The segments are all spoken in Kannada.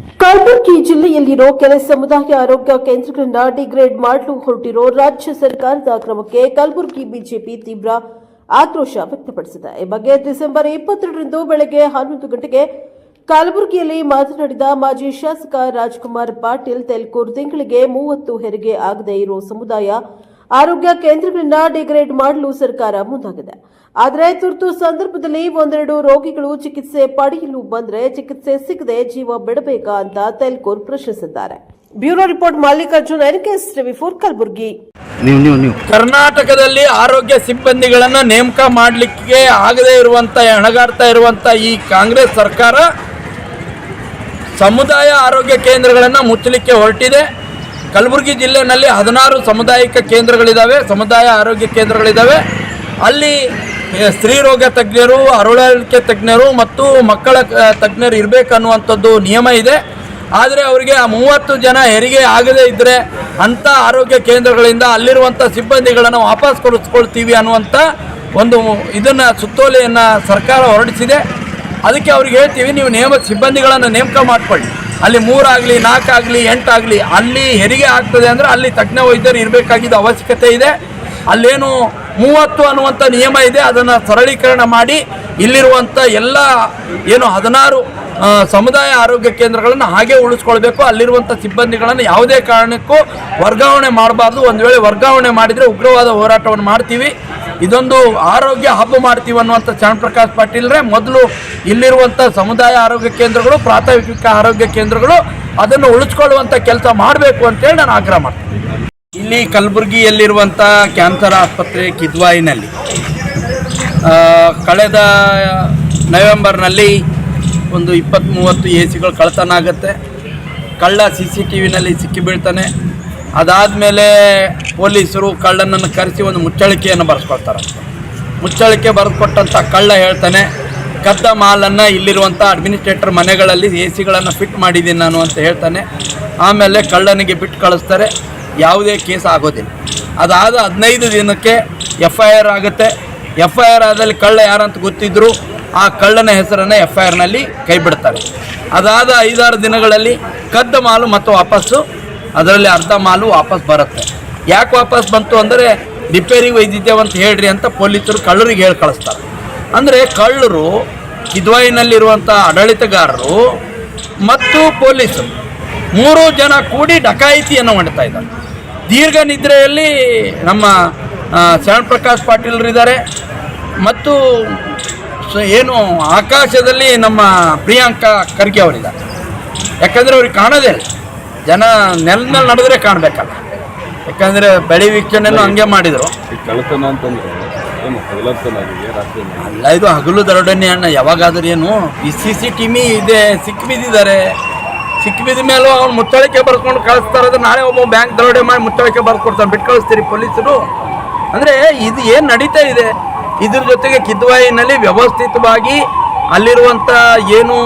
ಕಲಬುರಗಿ ಜಿಲ್ಲೆಯಲ್ಲಿರೋ ಕೆಲ ಸಮುದಾಯ ಆರೋಗ್ಯ ಕೇಂದ್ರಗಳನ್ನ ಡಿಗ್ರೇಡ್ ಮಾಡಲು ಹೊರಟಿರೋ ರಾಜ್ಯ ಸರ್ಕಾರದ ಕ್ರಮಕ್ಕೆ ಕಲಬುರಗಿ ಬಿಜೆಪಿ ತೀವ್ರ ಆಕ್ರೋಶ ವ್ಯಕ್ತಪಡಿಸಿದೆ. ಈ ಬಗ್ಗೆ ಡಿಸೆಂಬರ್ ಇಪ್ಪತ್ತೆರಡರಂದು ಬೆಳಗ್ಗೆ ಹನ್ನೊಂದು ಗಂಟೆಗೆ ಕಲಬುರಗಿಯಲ್ಲಿ ಮಾತನಾಡಿದ ಮಾಜಿ ಶಾಸಕ ರಾಜ್ಕುಮಾರ್ ಪಾಟೀಲ್ ತೆಲ್ಕೂರು ತಿಂಗಳಿಗೆ ಮೂವತ್ತು ಹೆರಿಗೆ ಆಗದೆ ಇರೋ ಸಮುದಾಯ ಆರೋಗ್ಯ ಕೇಂದ್ರಗಳನ್ನ ಡಿಗ್ರೇಡ್ ಮಾಡಲು ಸರ್ಕಾರ ಮುಂದಾಗಿದೆ. ಆದರೆ ತುರ್ತು ಸಂದರ್ಭದಲ್ಲಿ ಒಂದೆರಡು ರೋಗಿಗಳು ಚಿಕಿತ್ಸೆ ಪಡೆಯಲು ಬಂದ್ರೆ ಚಿಕಿತ್ಸೆ ಸಿಗದೆ ಜೀವ ಬಿಡಬೇಕಾ ಅಂತ ತೆಲ್ಕೂರ್ ಪ್ರಶ್ನಿಸಿದ್ದಾರೆ. Bureau report Mallikarjun NKS TV four Kalaburagi. ನೀವು ನೀವು ನೀವು. ಕರ್ನಾಟಕದಲ್ಲಿ ಆರೋಗ್ಯ ಸಿಬ್ಬಂದಿಗಳನ್ನು ನೇಮಕ ಮಾಡಲಿಕ್ಕೆ ಆಗದೇ ಇರುವಂಥ ಹೆಣಗಾಡ್ತಾ ಇರುವಂಥ ಈ ಕಾಂಗ್ರೆಸ್ ಸರ್ಕಾರ ಸಮುದಾಯ ಆರೋಗ್ಯ ಕೇಂದ್ರಗಳನ್ನು ಮುಚ್ಚಲಿಕ್ಕೆ ಹೊರಟಿದೆ. ಕಲಬುರಗಿ ಜಿಲ್ಲೆಯಲ್ಲಿ ಹದಿನಾರು ಸಮುದಾಯಿಕ ಕೇಂದ್ರಗಳಿದ್ದಾವೆ ಸಮುದಾಯ ಆರೋಗ್ಯ ಕೇಂದ್ರಗಳಿದ್ದಾವೆ ಅಲ್ಲಿ ಸ್ತ್ರೀರೋಗ ತಜ್ಞರು ಅರವಳಿಕೆ ತಜ್ಞರು ಮತ್ತು ಮಕ್ಕಳ ತಜ್ಞರು ತಜ್ಞರು ಇರಬೇಕನ್ನುವಂಥದ್ದು ನಿಯಮ ಇದೆ. ಆದರೆ ಅವರಿಗೆ ಆ ಮೂವತ್ತು ಜನ ಹೆರಿಗೆ ಆಗದೇ ಇದ್ದರೆ ಅಂಥ ಆರೋಗ್ಯ ಕೇಂದ್ರಗಳಿಂದ ಅಲ್ಲಿರುವಂಥ ಸಿಬ್ಬಂದಿಗಳನ್ನು ವಾಪಸ್ ಕೊಡಿಸ್ಕೊಳ್ತೀವಿ ಅನ್ನುವಂಥ ಒಂದು ಇದನ್ನು, ಸುತ್ತೋಲೆಯನ್ನು ಸರ್ಕಾರ ಹೊರಡಿಸಿದೆ. ಅದಕ್ಕೆ ಅವ್ರಿಗೆ ಹೇಳ್ತೀವಿ, ನೀವು ನೇಮ ಸಿಬ್ಬಂದಿಗಳನ್ನು ನೇಮಕ ಮಾಡ್ಕೊಳ್ಳಿ. ಅಲ್ಲಿ ಮೂರಾಗಲಿ, ನಾಲ್ಕಾಗಲಿ, ಎಂಟಾಗಲಿ, ಅಲ್ಲಿ ಹೆರಿಗೆ ಆಗ್ತದೆ ಅಂದರೆ ಅಲ್ಲಿ ತಜ್ಞ ವೈದ್ಯರು ಇರಬೇಕಾಗಿದ್ದ ಅವಶ್ಯಕತೆ ಇದೆ. ಅಲ್ಲೇನು ಮೂವತ್ತು ಅನ್ನುವಂಥ ನಿಯಮ ಇದೆ, ಅದನ್ನು ಸರಳೀಕರಣ ಮಾಡಿ ಇಲ್ಲಿರುವಂಥ ಎಲ್ಲ ಏನು ಹದಿನಾರು ಸಮುದಾಯ ಆರೋಗ್ಯ ಕೇಂದ್ರಗಳನ್ನು ಹಾಗೆ ಉಳಿಸ್ಕೊಳ್ಬೇಕು. ಅಲ್ಲಿರುವಂಥ ಸಿಬ್ಬಂದಿಗಳನ್ನು ಯಾವುದೇ ಕಾರಣಕ್ಕೂ ವರ್ಗಾವಣೆ ಮಾಡಬಾರ್ದು. ಒಂದು ವೇಳೆ ವರ್ಗಾವಣೆ ಮಾಡಿದರೆ ಉಗ್ರವಾದ ಹೋರಾಟವನ್ನು ಮಾಡ್ತೀವಿ. ಇದೊಂದು ಆರೋಗ್ಯ ಹಬ್ಬ ಮಾಡ್ತೀವಿ ಅನ್ನುವಂಥ ಚರಣಪ್ರಕಾಶ್ ಪಾಟೀಲ್ರೆ ಮೊದಲು ಇಲ್ಲಿರುವಂಥ ಸಮುದಾಯ ಆರೋಗ್ಯ ಕೇಂದ್ರಗಳು, ಪ್ರಾಥಮಿಕ ಆರೋಗ್ಯ ಕೇಂದ್ರಗಳು ಅದನ್ನು ಉಳಿಸ್ಕೊಳ್ಳುವಂಥ ಕೆಲಸ ಮಾಡಬೇಕು ಅಂತೇಳಿ ನಾನು ಆಗ್ರಹ ಮಾಡ್ತೀನಿ. ಇಲ್ಲಿ ಕಲಬುರಗಿಯಲ್ಲಿರುವಂಥ ಕ್ಯಾನ್ಸರ್ ಆಸ್ಪತ್ರೆ ಕಿದ್ವಾಯಿನಲ್ಲಿ ಕಳೆದ ನವೆಂಬರ್ನಲ್ಲಿ ಒಂದು ಇಪ್ಪತ್ತ್ಮೂವತ್ತು ಎ ಸಿಗಳು ಕಳ್ಳತನ ಆಗುತ್ತೆ. ಕಳ್ಳ ಸಿ ಸಿ ಟಿ ವಿನಲ್ಲಿ ಸಿಕ್ಕಿಬೀಳ್ತಾನೆ. ಅದಾದಮೇಲೆ ಪೊಲೀಸರು ಕಳ್ಳನನ್ನು ಕರೆಸಿ ಒಂದು ಮುಚ್ಚಳಿಕೆಯನ್ನು ಬರೆಸ್ಕೊಳ್ತಾರೆ. ಮುಚ್ಚಳಿಕೆ ಬರೆದುಕೊಟ್ಟಂಥ ಕಳ್ಳ ಹೇಳ್ತಾನೆ, ಕದ್ದ ಮಾಲನ್ನು ಇಲ್ಲಿರುವಂಥ ಅಡ್ಮಿನಿಸ್ಟ್ರೇಟರ್ ಮನೆಗಳಲ್ಲಿ ಎ ಸಿಗಳನ್ನು ಫಿಟ್ ಮಾಡಿದ್ದೀನಿ ನಾನು ಅಂತ ಹೇಳ್ತಾನೆ. ಆಮೇಲೆ ಕಳ್ಳನಿಗೆ ಬಿಟ್ಟು ಕಳಿಸ್ತಾರೆ. ಯಾವುದೇ ಕೇಸ್ ಆಗೋದಿಲ್ಲ. ಅದಾದ ಹದಿನೈದು ದಿನಕ್ಕೆ ಎಫ್ ಐ ಆರ್ ಆಗುತ್ತೆ. ಎಫ್ ಐ ಆರ್ ಆದಲ್ಲಿ ಕಳ್ಳ ಯಾರಂತ ಗೊತ್ತಿದ್ದರೂ ಆ ಕಳ್ಳನ ಹೆಸರನ್ನು ಎಫ್ ಐ ಆರ್ನಲ್ಲಿ ಕೈ ಬಿಡ್ತಾರೆ ಅದಾದ ಐದಾರು ದಿನಗಳಲ್ಲಿ ಕದ್ದ ಮಾಲು ಮತ್ತು ವಾಪಸ್ಸು ಅದರಲ್ಲಿ ಅರ್ಧ ಮಾಲು ವಾಪಸ್ ಬರುತ್ತೆ. ಯಾಕೆ ವಾಪಸ್ ಬಂತು ಅಂದರೆ, ರಿಪೇರಿಗೆ ಒಯ್ದಿದ್ದೇವೆ ಅಂತ ಹೇಳ್ರಿ ಅಂತ ಪೊಲೀಸರು ಕಳ್ಳರಿಗೆ ಹೇಳಿ ಕಳಿಸ್ತಾರೆ. ಅಂದರೆ ಕಳ್ಳರು ಕಿದ್ವಾಯಿನಲ್ಲಿರುವಂಥ ಆಡಳಿತಗಾರರು ಮತ್ತು ಪೊಲೀಸರು ಮೂರು ಜನ ಕೂಡಿ ಡಕಾಯಿತಿಯನ್ನು ಮಾಡ್ತಾ ಇದ್ದಾರೆ. ದೀರ್ಘ ನಿದ್ರೆಯಲ್ಲಿ ನಮ್ಮ ಶರಣ್ ಪ್ರಕಾಶ್ ಪಾಟೀಲ್ರಿದ್ದಾರೆ ಮತ್ತು ಏನು, ಆಕಾಶದಲ್ಲಿ ನಮ್ಮ ಪ್ರಿಯಾಂಕಾ ಖರ್ಗೆ ಅವರಿದ್ದಾರೆ. ಯಾಕಂದರೆ ಅವ್ರಿಗೆ ಕಾಣೋದೇ ಜನ ನೆಲ ಮೇಲೆ ನಡೆದ್ರೆ ಕಾಣಬೇಕಲ್ಲ. ಯಾಕಂದರೆ ಬೆಳೆ ವೀಕ್ಷಣೆನೂ ಹಂಗೆ ಮಾಡಿದರು. ಈ ಕಳ್ಳತನ ಅಂತಂದ್ರೆ ಏನು ಕಳ್ಳತನ ಆಗಿದೆ ರಾತ್ರಿ ಅಲ್ಲ ಇದು ಹಗಲು ದರೋಡನೆ ಅಣ್ಣ ಯಾವಾಗಾದ್ರೂ ಏನು ಈ ಸಿ ಸಿ ಟಿವಿ ಇದೆ ಸಿಕ್ಕಿ ಬಿದ್ದಿದ್ದಾರೆ ಸಿಕ್ಕಿ ಬಿದ್ದ ಮೇಲೂ ಅವ್ನು ಮುಚ್ಚಳಿಕೆ ಬರ್ಕೊಂಡು ಕಳಿಸ್ತಾರೆ ಅದು ನಾಳೆ ಒಬ್ಬ ಬ್ಯಾಂಕ್ ದರೋಡೆ ಮಾಡಿ ಮುಚ್ಚಳಿಕೆ ಬರ್ಕೊಡ್ತಾನೆ. ಬಿಟ್ಟು ಕಳಿಸ್ತೀರಿ ಪೊಲೀಸರು. ಅಂದರೆ ಇದು ಏನು ನಡೀತಾ ಇದೆ? ಇದ್ರ ಜೊತೆಗೆ ಕಿದ್ವಾಯಿನಲ್ಲಿ ವ್ಯವಸ್ಥಿತವಾಗಿ ಅಲ್ಲಿರುವಂಥ ಏನು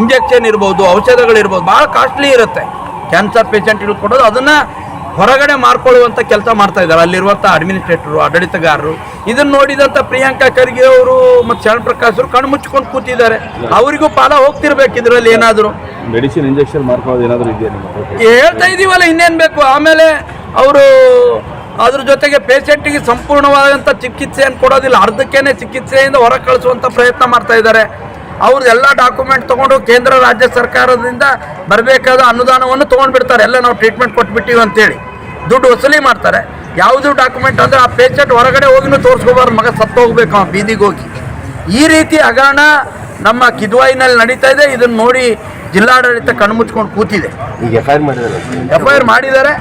ಇಂಜೆಕ್ಷನ್ ಇರ್ಬೋದು ಔಷಧಗಳಿರ್ಬೋದು ಭಾಳ ಕಾಸ್ಟ್ಲಿ ಇರುತ್ತೆ. ಕ್ಯಾನ್ಸರ್ ಪೇಷಂಟ್ ಕೊಡೋದು ಅದನ್ನು ಹೊರಗಡೆ ಮಾರ್ಕೊಳ್ಳುವಂಥ ಕೆಲಸ ಮಾಡ್ತಾ ಇದ್ದಾರೆ. ಅಲ್ಲಿರುವಂಥ ಅಡ್ಮಿನಿಸ್ಟ್ರೇಟರು ಆಡಳಿತಗಾರರು. ಇದನ್ನು ನೋಡಿದಂಥ ಪ್ರಿಯಾಂಕಾ ಖರ್ಗೆ ಅವರು ಮತ್ತು ಶರಣ್ ಪ್ರಕಾಶ್ ಅವರು ಕಣ್ಣು ಮುಚ್ಕೊಂಡು ಕೂತಿದ್ದಾರೆ. ಅವರಿಗೂ ಪಾಲ ಹೋಗ್ತಿರ್ಬೇಕು ಇದರಲ್ಲಿ ಏನಾದರೂ. ಮೆಡಿಸಿನ್ ಇಂಜೆಕ್ಷನ್ ಮಾಡ್ಕೊಳ್ಳೋದು ಏನಾದರೂ ಇದೆಯಾ? ಹೇಳ್ತಾ ಇದ್ದೀವಲ್ಲ ಇನ್ನೇನು ಬೇಕು? ಆಮೇಲೆ ಅವರು ಅದ್ರ ಜೊತೆಗೆ ಪೇಷಂಟಿಗೆ ಸಂಪೂರ್ಣವಾದಂಥ ಚಿಕಿತ್ಸೆಯನ್ನು ಕೊಡೋದಿಲ್ಲ. ಅರ್ಧಕ್ಕೇನೆ ಚಿಕಿತ್ಸೆಯಿಂದ ಹೊರ ಕಳಿಸುವಂಥ ಪ್ರಯತ್ನ ಮಾಡ್ತಾ ಇದ್ದಾರೆ. ಅವ್ರದ್ದು ಎಲ್ಲ ಡಾಕ್ಯುಮೆಂಟ್ ತೊಗೊಂಡು ಕೇಂದ್ರ ರಾಜ್ಯ ಸರ್ಕಾರದಿಂದ ಬರಬೇಕಾದ ಅನುದಾನವನ್ನು ತೊಗೊಂಡ್ಬಿಡ್ತಾರೆ. ಎಲ್ಲ ನಾವು ಟ್ರೀಟ್ಮೆಂಟ್ ಕೊಟ್ಬಿಟ್ಟಿವಿ ಅಂತೇಳಿ. ದುಡ್ಡು ವಸೂಲಿ ಮಾಡ್ತಾರೆ. ಯಾವುದು ಡಾಕ್ಯುಮೆಂಟ್ ಅಂದರೆ ಆ ಪೇಷಂಟ್ ಹೊರಗಡೆ ಹೋಗಿನೂ ತೋರಿಸ್ಕೋಬಾರ್ದು ಮಗ ಸತ್ತು ಹೋಗ್ಬೇಕು ಆ ಬೀದಿಗೆ ಹೋಗಿ. ಈ ರೀತಿ ಹಗರಣ ನಮ್ಮ ಕಿದ್ವಾಯಿನಲ್ಲಿ ನಡೀತಾ ಇದೆ. ಇದನ್ನು ನೋಡಿ ಜಿಲ್ಲಾಡಳಿತ ಕಣ್ಮುಚ್ಕೊಂಡು ಕೂತಿದೆ. ಈಗ ಎಫ್ ಐ ಆರ್ ಮಾಡಿದ್ದಾರೆ. ಎಫ್ ಐ ಆರ್ ಮಾಡಿದ್ದಾರೆ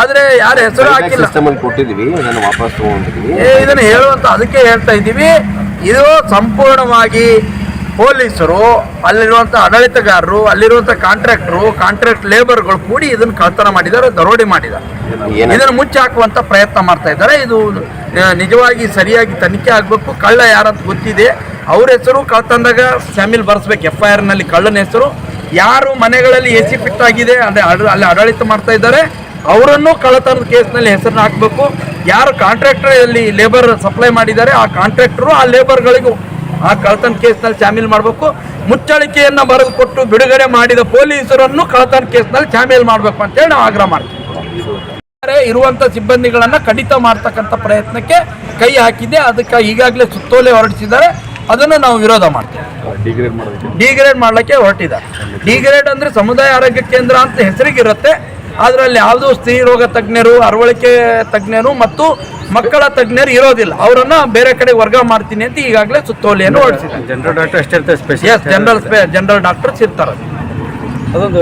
ಆದರೆ ಯಾರ ಹೆಸರು ಹಾಕಿಲ್ಲ. ಕೊಟ್ಟಿದ್ದೀವಿ. ಅದನ್ನು ವಾಪಸ್ ತೊಗೊಂಡಿದ್ದೀವಿ ಏ, ಇದನ್ನು ಹೇಳುವಂತ ಅದಕ್ಕೆ ಹೇಳ್ತಾ ಇದ್ದೀವಿ. ಇದು ಸಂಪೂರ್ಣವಾಗಿ ಪೊಲೀಸರು ಅಲ್ಲಿರುವಂಥ ಆಡಳಿತಗಾರರು ಅಲ್ಲಿರುವಂಥ ಕಾಂಟ್ರಾಕ್ಟರು ಕಾಂಟ್ರಾಕ್ಟ್ ಲೇಬರ್ಗಳು ಕೂಡಿ ಇದನ್ನು ಕಳ್ತನ ಮಾಡಿದ್ದಾರೆ ದರೋಡೆ ಮಾಡಿದ್ದಾರೆ. ಇದನ್ನ ಮುಚ್ಚಿ ಹಾಕುವಂತ ಪ್ರಯತ್ನ ಮಾಡ್ತಾ ಇದ್ದಾರೆ. ಇದು ನಿಜವಾಗಿ ಸರಿಯಾಗಿ ತನಿಖೆ ಆಗಬೇಕು. ಕಳ್ಳ ಯಾರಂತ ಗೊತ್ತಿದೆ. ಅವ್ರ ಹೆಸರು ಕಳ್ತಂದಾಗ ಶಾಮೀಲ್ ಬರ್ಸ್ಬೇಕು. ಎಫ್ ಐ ಆರ್ನಲ್ಲಿ ಕಳ್ಳನ ಹೆಸರು. ಯಾರು ಮನೆಗಳಲ್ಲಿ ಎ ಸಿ ಫಿಟ್ ಆಗಿದೆ ಅಂದರೆ ಅಲ್ಲಿ ಆಡಳಿತ ಮಾಡ್ತಾ ಇದ್ದಾರೆ. ಅವರನ್ನು ಕಳ್ಳತನದ ಕೇಸ್ನಲ್ಲಿ ಹೆಸರನ್ನ ಹಾಕಬೇಕು. ಯಾರು ಕಾಂಟ್ರಾಕ್ಟರ್ ಅಲ್ಲಿ ಲೇಬರ್ ಸಪ್ಲೈ ಮಾಡಿದ್ದಾರೆ ಆ ಕಾಂಟ್ರಾಕ್ಟರು ಆ ಲೇಬರ್ಗಳಿಗೂ ಆ ಕಳ್ತನ ಕೇಸ್ನಲ್ಲಿ ಶಾಮೀಲ್ ಮಾಡಬೇಕು. ಮುಚ್ಚಳಿಕೆಯನ್ನ ಬರೆದು ಕೊಟ್ಟು ಬಿಡುಗಡೆ ಮಾಡಿದ ಪೊಲೀಸರನ್ನು ಕಳತನ ಕೇಸ್ನಲ್ಲಿ ಶಾಮೀಲ್ ಮಾಡಬೇಕು ಅಂತೇಳಿ ನಾವು ಆಗ್ರಹ ಮಾಡ್ತೀವಿ. ಇರುವಂತ ಸಿಬ್ಬಂದಿಗಳನ್ನ ಕಡಿತ ಮಾಡ್ತಕ್ಕಂಥ ಪ್ರಯತ್ನಕ್ಕೆ ಕೈ ಹಾಕಿದೆ ಅದಕ್ಕೆ ಈಗಾಗಲೇ ಸುತ್ತೋಲೆ ಹೊರಡಿಸಿದ್ದಾರೆ. ಅದನ್ನು ನಾವು ವಿರೋಧ ಮಾಡ್ತೀವಿ. ಡಿಗ್ರೇಡ್ ಮಾಡಲಿಕ್ಕೆ ಹೊರಟಿದ್ದಾರೆ. ಡಿಗ್ರೇಡ್ ಅಂದ್ರೆ ಸಮುದಾಯ ಆರೋಗ್ಯ ಕೇಂದ್ರ ಅಂತ ಹೆಸರಿಗಿರುತ್ತೆ. ಅದರಲ್ಲಿ ಯಾವುದೋ ಸ್ತ್ರೀ ರೋಗ ತಜ್ಞರು ಅರವಳಿಕೆ ತಜ್ಞರು ಮತ್ತು ಮಕ್ಕಳ ತಜ್ಞರು ಇರೋದಿಲ್ಲ. ಅವರನ್ನು ಬೇರೆ ಕಡೆ ವರ್ಗ ಮಾಡ್ತೀನಿ ಅಂತ ಈಗಾಗಲೇ ಸುತ್ತೋಲೆಯನ್ನು ಹೊರಡಿಸಿದ್ದಾರೆ. General doctor S general general doctors ಇರ್ತಾರೆ. ಅದೊಂದು